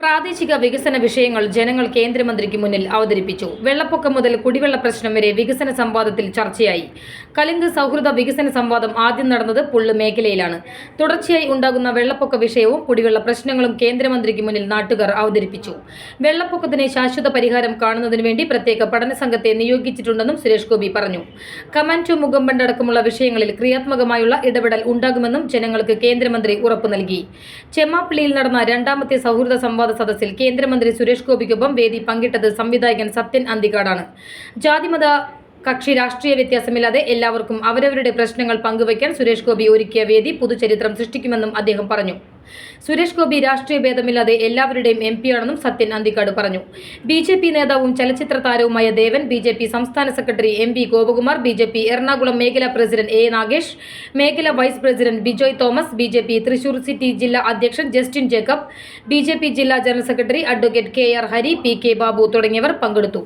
പ്രാദേശിക വികസന വിഷയങ്ങൾ ജനങ്ങൾ കേന്ദ്രമന്ത്രിക്ക് മുന്നിൽ അവതരിപ്പിച്ചു. വെള്ളപ്പൊക്കം മുതൽ കുടിവെള്ള പ്രശ്നം വരെ വികസന സംവാദത്തിൽ ചർച്ചയായി. കലിംഗ് സൗഹൃദ വികസന സംവാദം ആദ്യം നടന്നത് പുള്ളു മേഖലയിലാണ്. തുടർച്ചയായി ഉണ്ടാകുന്ന വെള്ളപ്പൊക്ക വിഷയവും കുടിവെള്ള പ്രശ്നങ്ങളും കേന്ദ്രമന്ത്രിക്ക് മുന്നിൽ നാട്ടുകാർ അവതരിപ്പിച്ചു. വെള്ളപ്പൊക്കത്തിന് ശാശ്വത പരിഹാരം കാണുന്നതിന് വേണ്ടി പ്രത്യേക പഠന സംഘത്തെ നിയോഗിച്ചിട്ടുണ്ടെന്നും സുരേഷ് ഗോപി പറഞ്ഞു. കമാൻഡ് മുഖംബണ്ട് അടക്കമുള്ള വിഷയങ്ങളിൽ ക്രിയാത്മകമായുള്ള ഇടപെടൽ ഉണ്ടാകുമെന്നും ജനങ്ങൾക്ക് കേന്ദ്രമന്ത്രി ഉറപ്പു നൽകി. ചെമ്മാപ്പിള്ളിയിൽ നടന്ന രണ്ടാമത്തെ സൗഹൃദ സംവാദ സദസ്സിൽ കേന്ദ്രമന്ത്രി സുരേഷ് ഗോപിക്കൊപ്പം വേദി പങ്കിട്ടത് സംവിധായകൻ സത്യൻ അന്തിക്കാടാണ്. ജാതിമത കക്ഷി രാഷ്ട്രീയ വ്യത്യാസമില്ലാതെ എല്ലാവർക്കും അവരവരുടെ പ്രശ്നങ്ങൾ പങ്കുവയ്ക്കാൻ സുരേഷ് ഗോപി ഒരുക്കിയ വേദി പുതുചരിത്രം സൃഷ്ടിക്കുമെന്നും അദ്ദേഹം പറഞ്ഞു. സുരേഷ് ഗോപി രാഷ്ട്രീയ ഭേദമില്ലാതെ എല്ലാവരുടെയും എം പിയാണെന്നും സത്യൻ അന്തിക്കാട് പറഞ്ഞു. ബി ജെ പി നേതാവും ചലച്ചിത്ര താരവുമായ ദേവൻ ബി ജെ പി സംസ്ഥാന secretary M Gopakumar B J P Ernakulam മേഖലാ പ്രസിഡന്റ് എ നാഗേഷ് മേഖലാ vice president Bijoy Thomas B J P Thrissur city ജില്ലാ അധ്യക്ഷൻ Justin Jacob B J P ജില്ലാ general secretary advocate K R Hari P K Babu തുടങ്ങിയവർ പങ്കെടുത്തു.